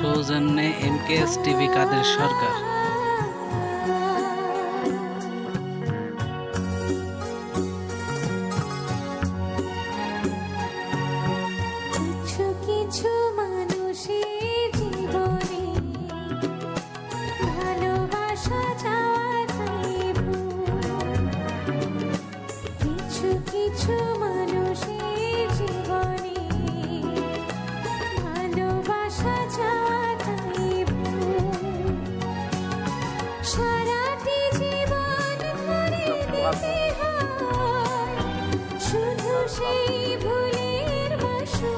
সৌজন্যে M K S TV Kader Sarkar? সারাটি জীবন ধরে দিতে হয় শুধু সেই ভুলের কিছু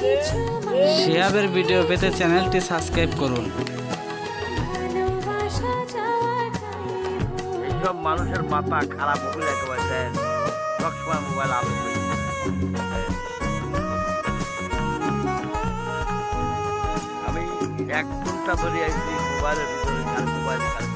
কিছু শিহাবের ভিডিও পেতে চ্যানেলটি সাবস্ক্রাইব করুন। এইসব মানুষের মাথা খারাপ হবে একেবারে সবসময় মোবাইল আলো আমি এক ঘণ্টা ধরে আইছি মোবাইলের ভিতরে mobile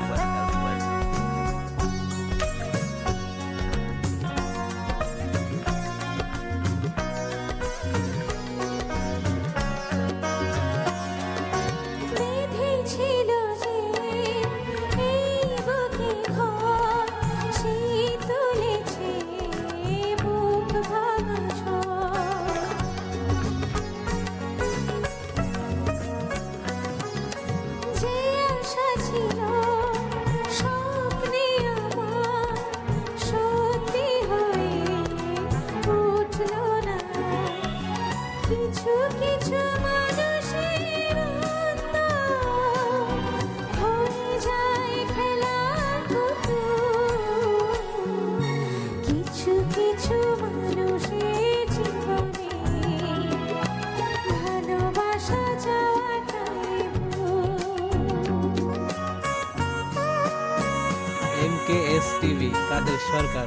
S TV Kader Sarkar